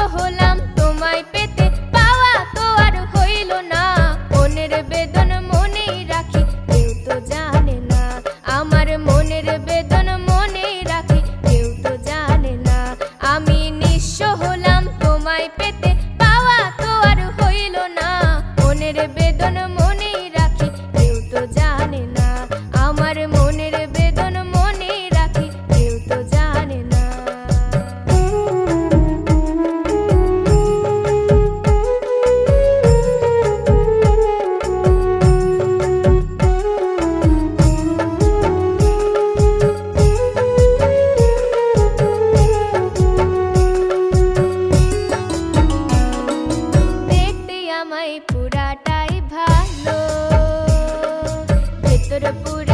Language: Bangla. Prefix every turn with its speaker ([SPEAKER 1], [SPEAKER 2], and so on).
[SPEAKER 1] your whole. পুরাটাই ভালো। ভেতর পুরে